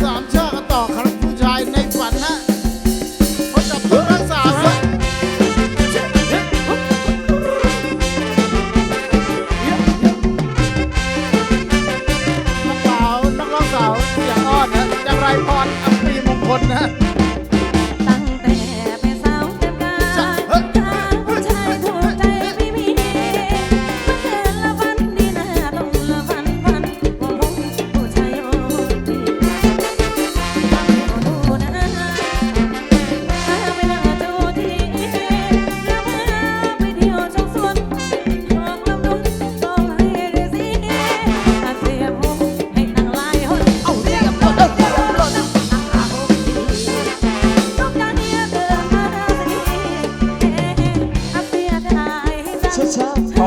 สามเชือกกัต่อครับผู้ชายในฝันฮะเขจับตัวทั้งสมฮะนักสาวนักร้องสาวเสียออนฮะยัไรพรอัปรีมงคลนะ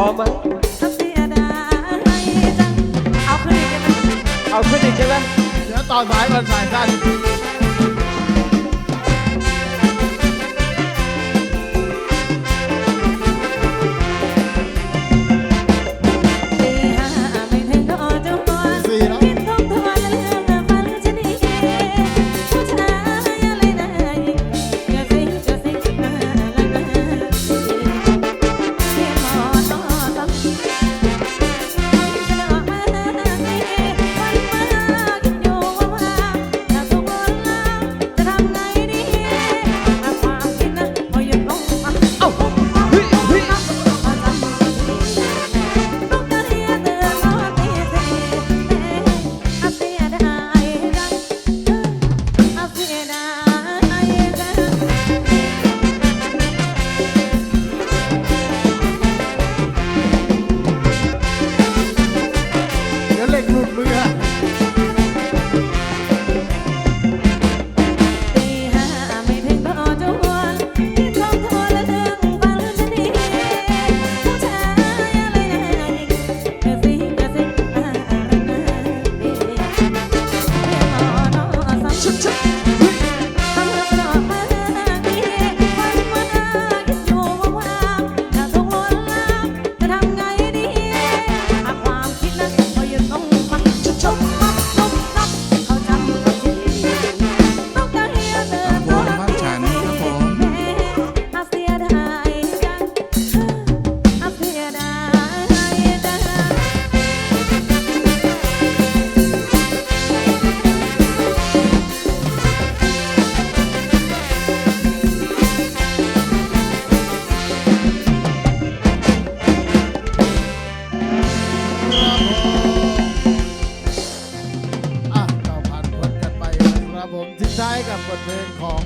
อมไหมเอาขึ้นอีกใช่ไหมแล้วตอนท้ายมันสายสั้น ผมทิ้งท้ายกับบทเพลงของ